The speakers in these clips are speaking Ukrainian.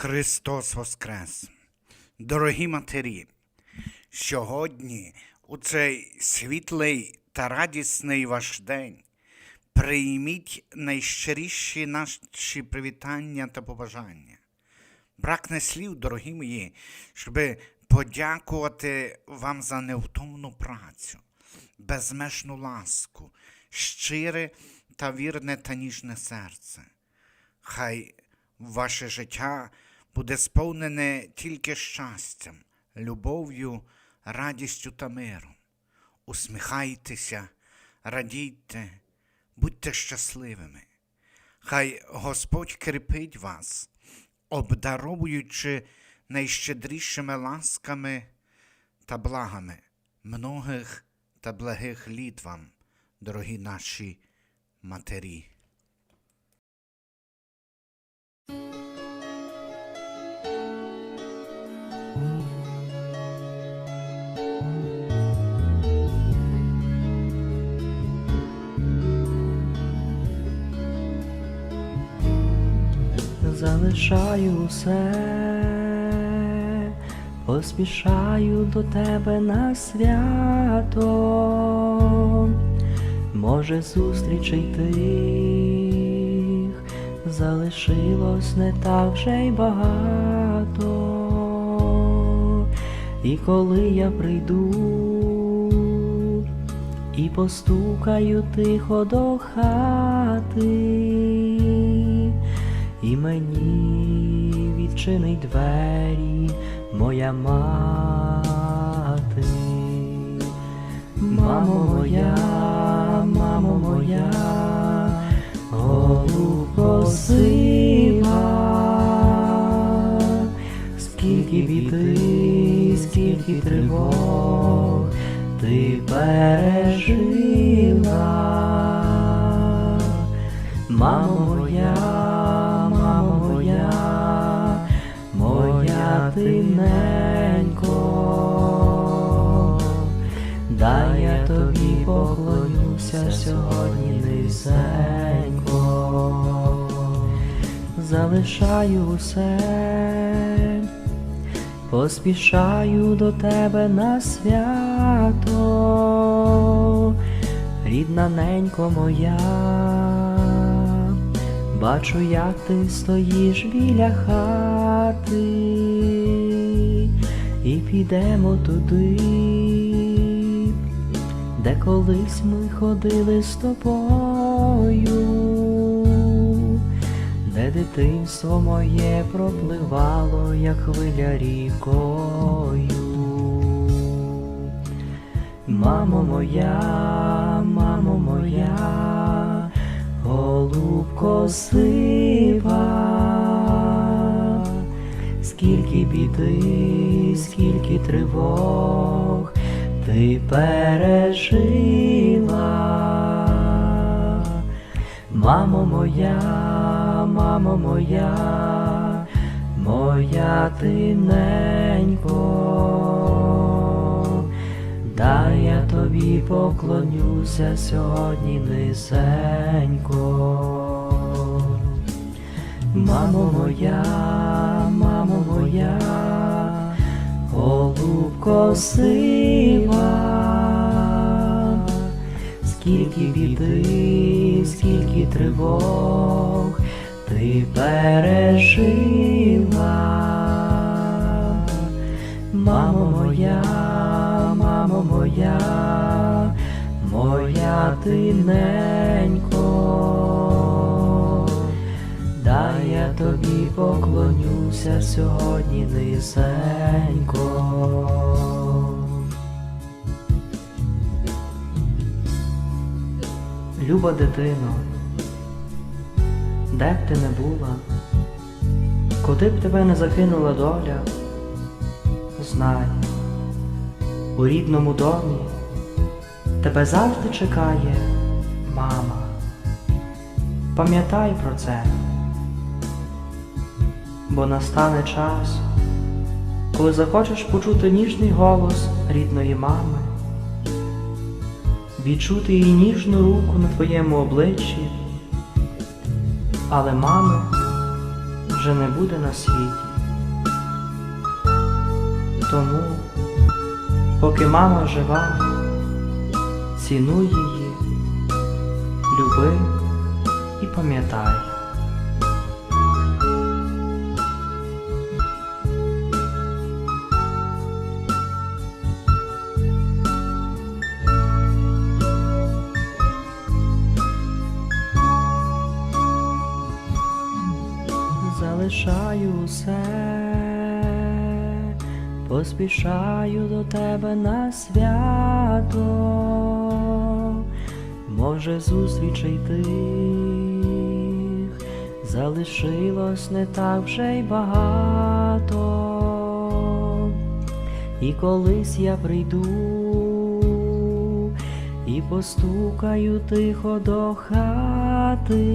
Христос Воскрес! Дорогі матері, сьогодні, у цей світлий та радісний ваш день, прийміть найщиріші наші привітання та побажання. Бракне слів, дорогі мої, щоб подякувати вам за невтомну працю, безмежну ласку, щире та вірне та ніжне серце. Хай ваше життя буде сповнене тільки щастям, любов'ю, радістю та миром. Усміхайтеся, радійте, будьте щасливими. Хай Господь кріпить вас, обдаровуючи найщедрішими ласками та благами многих та благих літ вам, дорогі наші матері. Залишаю усе, поспішаю до тебе на свято, може зустрічей тих залишилось не так вже й багато, і коли я прийду і постукаю тихо до хати, і мені відчинить двері моя мати. Мамо моя, мамо моя, голубко сива, скільки біди, скільки тривог ти пережила. Мамо поклонюся сьогодні низенько, залишаю усе, поспішаю до тебе на свято, рідна ненько моя. Бачу, як ти стоїш біля хати, і підемо туди, де колись ми ходили з тобою, де дитинство моє пропливало, як хвиля рікою. Мамо моя, мамо моя, голубко сива, скільки біди, скільки тривог ти пережила. Мамо моя, мамо моя, моя ти ненько, дай я тобі поклонюся сьогодні низенько. Мамо моя, мамо моя, голубко сива, скільки біди, скільки тривог ти пережила. Мамо моя, мамо моя, моя ти ненько, дай я тобі поклонюся сьогодні низенько. Люба дитино, де б ти не була, куди б тебе не закинула доля, знай, у рідному домі тебе завжди чекає мама. Пам'ятай про це, бо настане час, коли захочеш почути ніжний голос рідної мами, відчути її ніжну руку на твоєму обличчі, але мами вже не буде на світі. Тому, поки мама жива, цінуй її, люби і пам'ятай. Поспішаю до тебе на свято, може зустрічей тих залишилось не так вже й багато, і колись я прийду і постукаю тихо до хати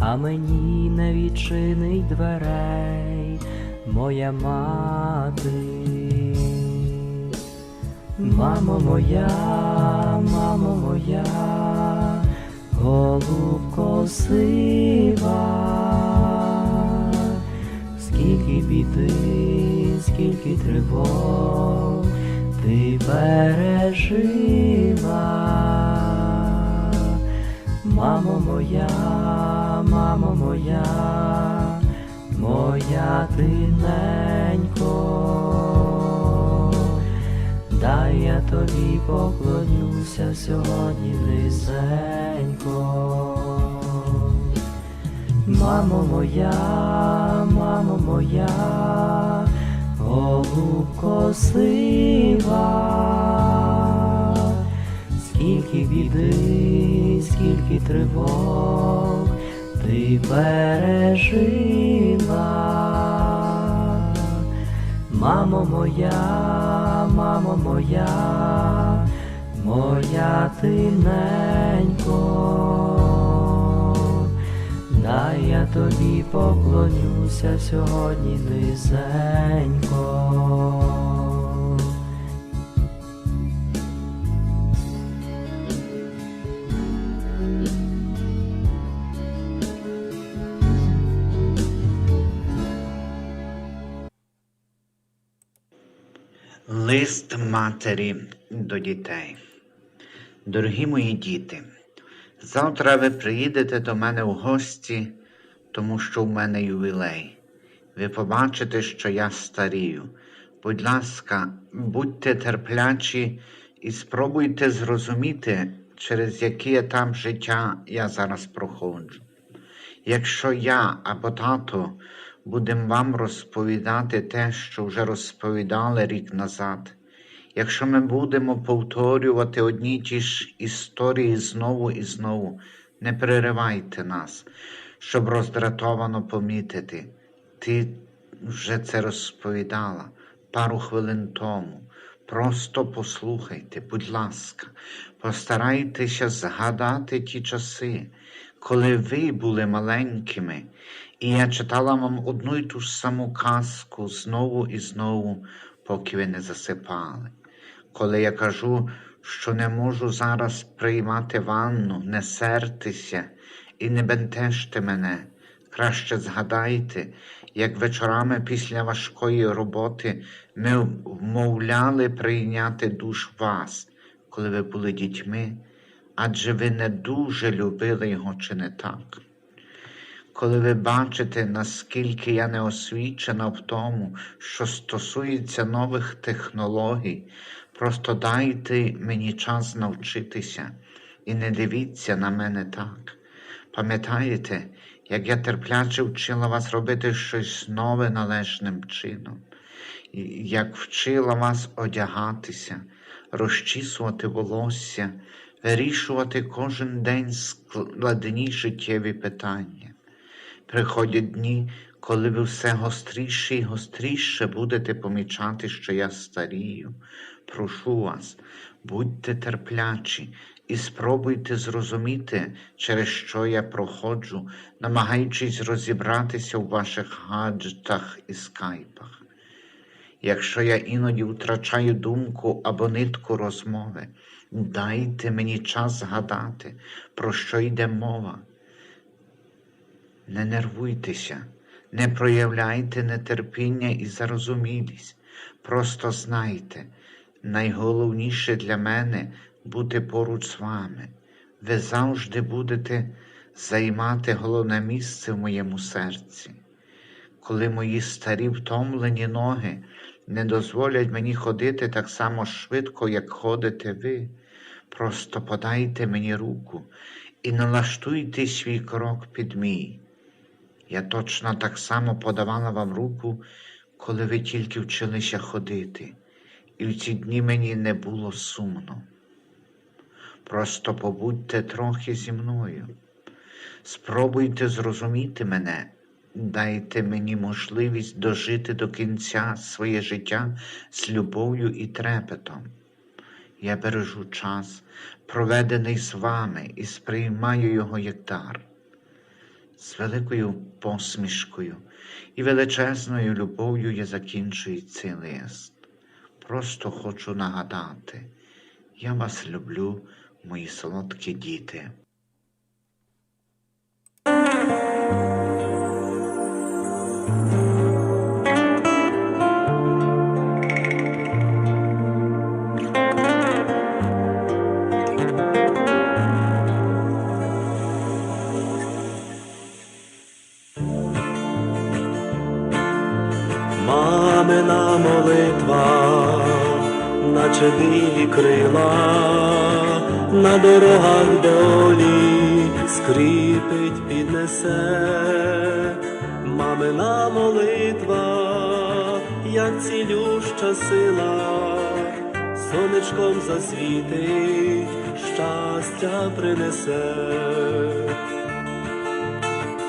а мені не відчинить дверей моя мати. Мамо моя, мамо моя, голубко сива, скільки біди, скільки тривог ти пережила. Мамо моя, мамо моя, моя ти ненько, дай я тобі поклонюся сьогодні низенько. Мамо моя, мамо моя, голубко сива, скільки біди, скільки тривог ти пережила. Мамо моя, мамо моя, моя ти ненько, дай я тобі поклонюся сьогодні низенько. Матері до дітей. Дорогі мої діти, завтра ви приїдете до мене в гості, тому що в мене ювілей. Ви побачите, що я старію. Будь ласка, будьте терплячі і спробуйте зрозуміти, через який етап життя я зараз проходжу. Якщо я або тато будемо вам розповідати те, що вже розповідали рік назад, якщо ми будемо повторювати одні ті ж історії знову і знову, не переривайте нас, щоб роздратовано помітити. Ти вже це розповідала пару хвилин тому. Просто послухайте, будь ласка, постарайтеся згадати ті часи, коли ви були маленькими, і я читала вам одну й ту ж саму казку знову і знову, поки ви не засипали. Коли я кажу, що не можу зараз приймати ванну, не сертеся і не бентежте мене. Краще згадайте, як вечорами після важкої роботи ми вмовляли прийняти душ вас, коли ви були дітьми, адже ви не дуже любили його, чи не так? Коли ви бачите, наскільки я не освічена в тому, що стосується нових технологій, просто дайте мені час навчитися і не дивіться на мене так. Пам'ятаєте, як я терпляче вчила вас робити щось нове належним чином, як вчила вас одягатися, розчісувати волосся, вирішувати кожен день складні життєві питання. Приходять дні, коли ви все гостріше і гостріше будете помічати, що я старію. Прошу вас, будьте терплячі і спробуйте зрозуміти, через що я проходжу, намагаючись розібратися у ваших гаджетах і скайпах. Якщо я іноді втрачаю думку або нитку розмови, дайте мені час згадати, про що йде мова. Не нервуйтеся, Не проявляйте нетерпіння і зарозумілість. Просто знайте, найголовніше для мене бути поруч з вами. Ви завжди будете займати головне місце в моєму серці. Коли мої старі втомлені ноги не дозволять мені ходити так само швидко, як ходите ви, просто подайте мені руку і налаштуйте свій крок під мій. Я точно так само подавала вам руку, коли ви тільки вчилися ходити, і в ці дні мені не було сумно. Просто побудьте трохи зі мною. Спробуйте зрозуміти мене, дайте мені можливість дожити до кінця своє життя з любов'ю і трепетом. Я бережу час, проведений з вами, і сприймаю його як дар. З великою посмішкою і величезною любов'ю я закінчую цей лист. Просто хочу нагадати, я вас люблю, мої солодкі діти. Мамина молитва, наче крила, на дорогах долі скріпить, піднесе, мамина молитва, як цілюща сила, сонечком засвітить, щастя принесе.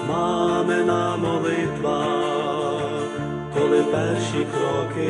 Мамина молитва, коли перші кроки,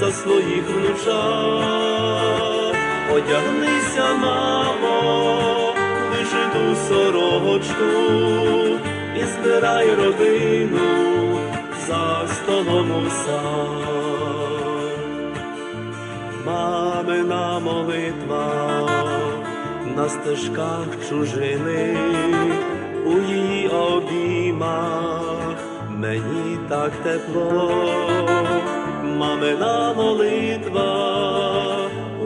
за своїх внучат, одягнися, мамо, вишиту сорочку і збирай родину за столом у. Мамина молитва на стежках чужини, у її обіймах. Мені так тепло, мамина молитва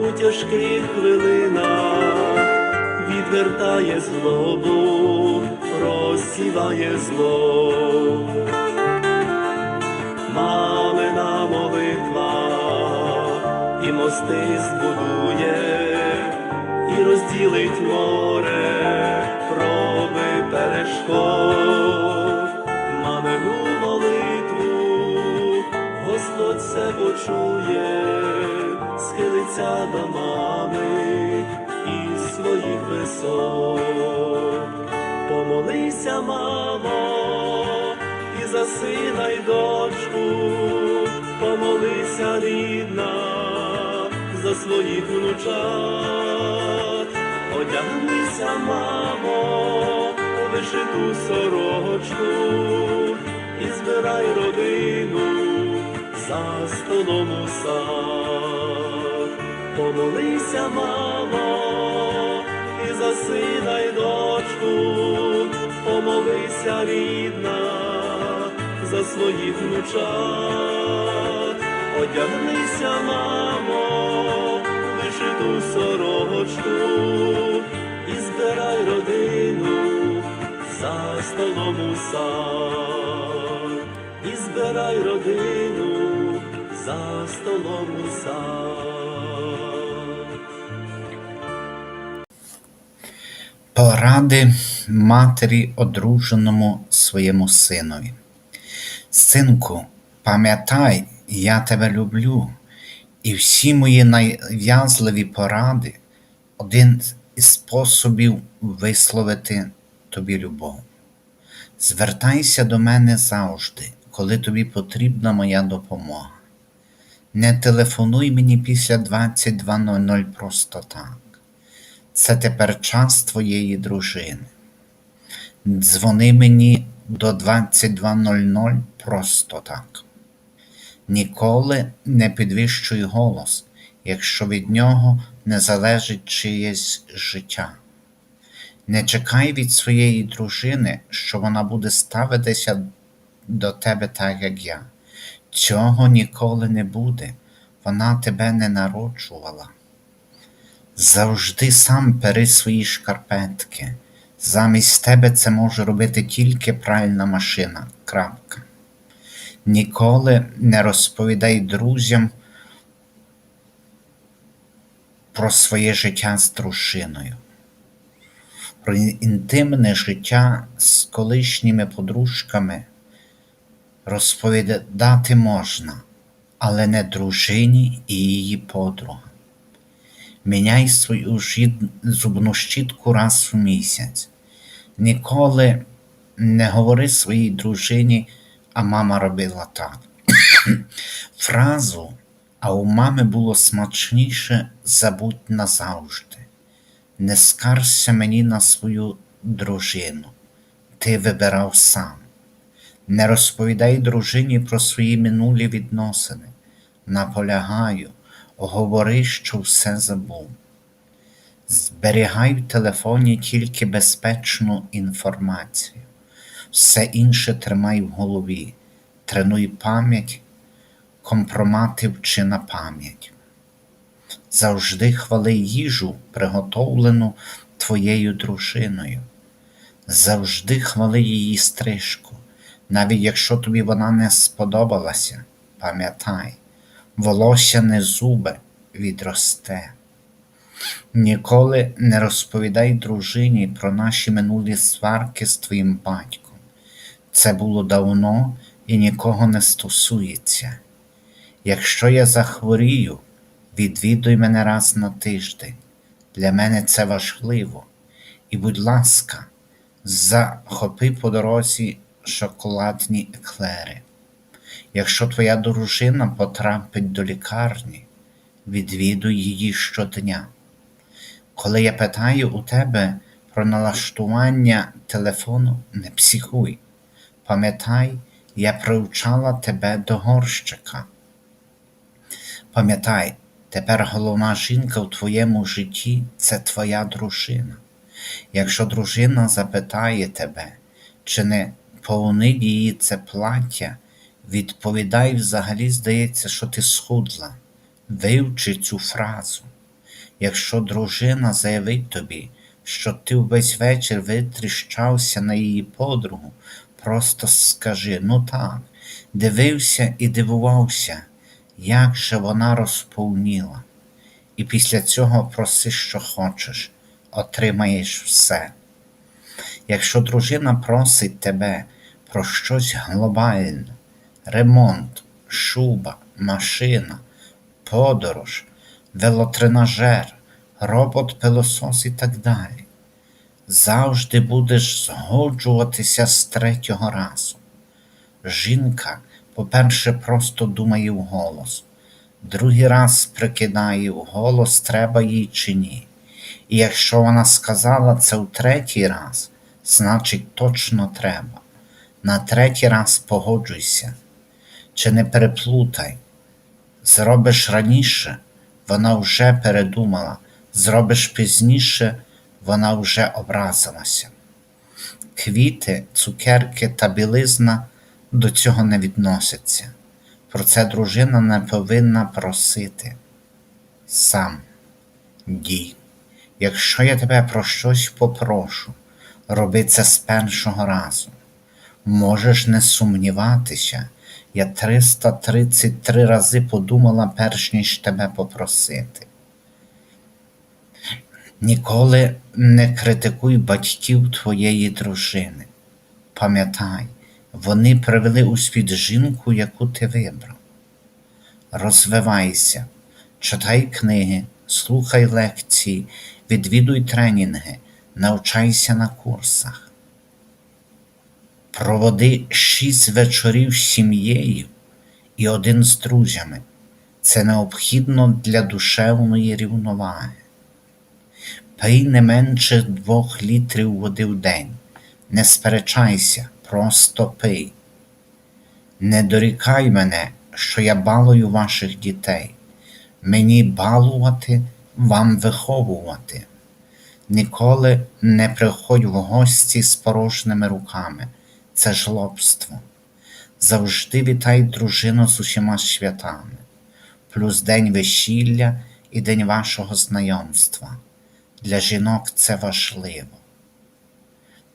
у тяжких хвилинах відвертає злобу, розсіває зло. Мамина молитва і мости збудує, і розділить море, проби перешкод, Почує, схилиться до мами із своїх висот. Помолися, мамо, і за сина й дочку, помолися, рідна, за своїх внучат, одягнися, мамо, у вишиту сорочку і збирай родину за столом у сад. Помолися, мамо, і за дочку, помолися, рідна, за своїх внучат, одягнися, мамо, вишиту сорочку. І збирай родину за столом у сад, збирай родину за столом у. Поради матері одруженому своєму синові. Синку, пам'ятай, я тебе люблю, і всі мої нав'язливі поради один із способів висловити тобі любов. Звертайся до мене завжди, коли тобі потрібна моя допомога. Не телефонуй мені після 22.00 просто так. Це тепер час твоєї дружини. Дзвони мені до 22.00 просто так. Ніколи не підвищуй голос, якщо від нього не залежить чиєсь життя. Не чекай від своєї дружини, що вона буде ставитися до тебе так, як я. Цього ніколи не буде. Вона тебе не народжувала. Завжди сам пери свої шкарпетки. Замість тебе це може робити тільки пральна машина. Крапка. Ніколи не розповідай друзям про своє життя з дружиною. Про інтимне життя з колишніми подружками розповідати можна, але не дружині і її подругам. Міняй свою зубну щітку раз у місяць. Ніколи не говори своїй дружині, а мама робила так. Фразу, а у мами було смачніше, забудь назавжди. Не скаржся мені на свою дружину. Ти вибирав сам. Не розповідай дружині про свої минулі відносини. Наполягаю, говори, що все забув. Зберігай в телефоні тільки безпечну інформацію. Все інше тримай в голові, тренуй пам'ять, компромати вчи на пам'ять. Завжди хвали їжу, приготовлену твоєю дружиною. Завжди хвали її стрижку, навіть якщо тобі вона не сподобалася, пам'ятай, волосся не зуби відросте. Ніколи не розповідай дружині про наші минулі сварки з твоїм батьком. Це було давно і нікого не стосується. Якщо я захворію, відвідуй мене раз на тиждень. Для мене це важливо. І, будь ласка, захопи по дорозі шоколадні еклери. Якщо твоя дружина потрапить до лікарні, відвідуй її щодня. Коли я питаю у тебе про налаштування телефону, не психуй. Пам'ятай, я привчала тебе до горщика. Пам'ятай, тепер головна жінка в твоєму житті це твоя дружина. Якщо дружина запитає тебе, чи не повнить її це плаття, відповідай взагалі здається, що ти схудла. Вивчи цю фразу. Якщо дружина заявить тобі, що ти увесь вечір витріщався на її подругу, просто скажи ну так, дивився і дивувався, як же вона розповніла. І після цього проси, що хочеш, отримаєш все. Якщо дружина просить тебе про щось глобальне, ремонт, шуба, машина, подорож, велотренажер, робот-пилосос і так далі, завжди будеш згоджуватися з третього разу. Жінка, по-перше, просто думає вголос, другий раз прикидає вголос, треба їй чи ні. І якщо вона сказала це в третій раз, значить точно треба. На третій раз погоджуйся. Чи не переплутай. Зробиш раніше, вона вже передумала, зробиш пізніше, вона вже образилася. Квіти, цукерки та білизна до цього не відносяться. Про це дружина не повинна просити. Сам дій. Якщо я тебе про щось попрошу, роби це з першого разу. Можеш не сумніватися, я 333 рази подумала, перш ніж тебе попросити. Ніколи не критикуй батьків твоєї дружини. Пам'ятай, вони привели у світ жінку, яку ти вибрав. Розвивайся, читай книги, слухай лекції, відвідуй тренінги, навчайся на курсах. Проводи шість вечорів з сім'єю і один з друзями. Це необхідно для душевної рівноваги. Пий не менше двох літрів води в день. Не сперечайся, просто пий. Не дорікай мене, що я балую ваших дітей. Мені балувати, вам виховувати. Ніколи не приходь в гості з порожніми руками. Це жлобство. Завжди вітай дружину з усіма святами, плюс день весілля і день вашого знайомства. Для жінок це важливо.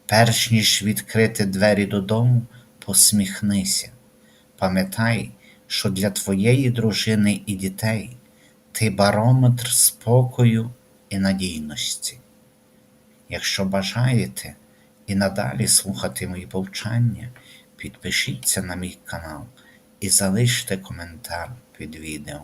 Перш ніж відкрити двері додому, посміхнися. Пам'ятай, що для твоєї дружини і дітей ти барометр спокою і надійності. Якщо бажаєте і надалі слухати мої повчання, підпишіться на мій канал і залиште коментар під відео.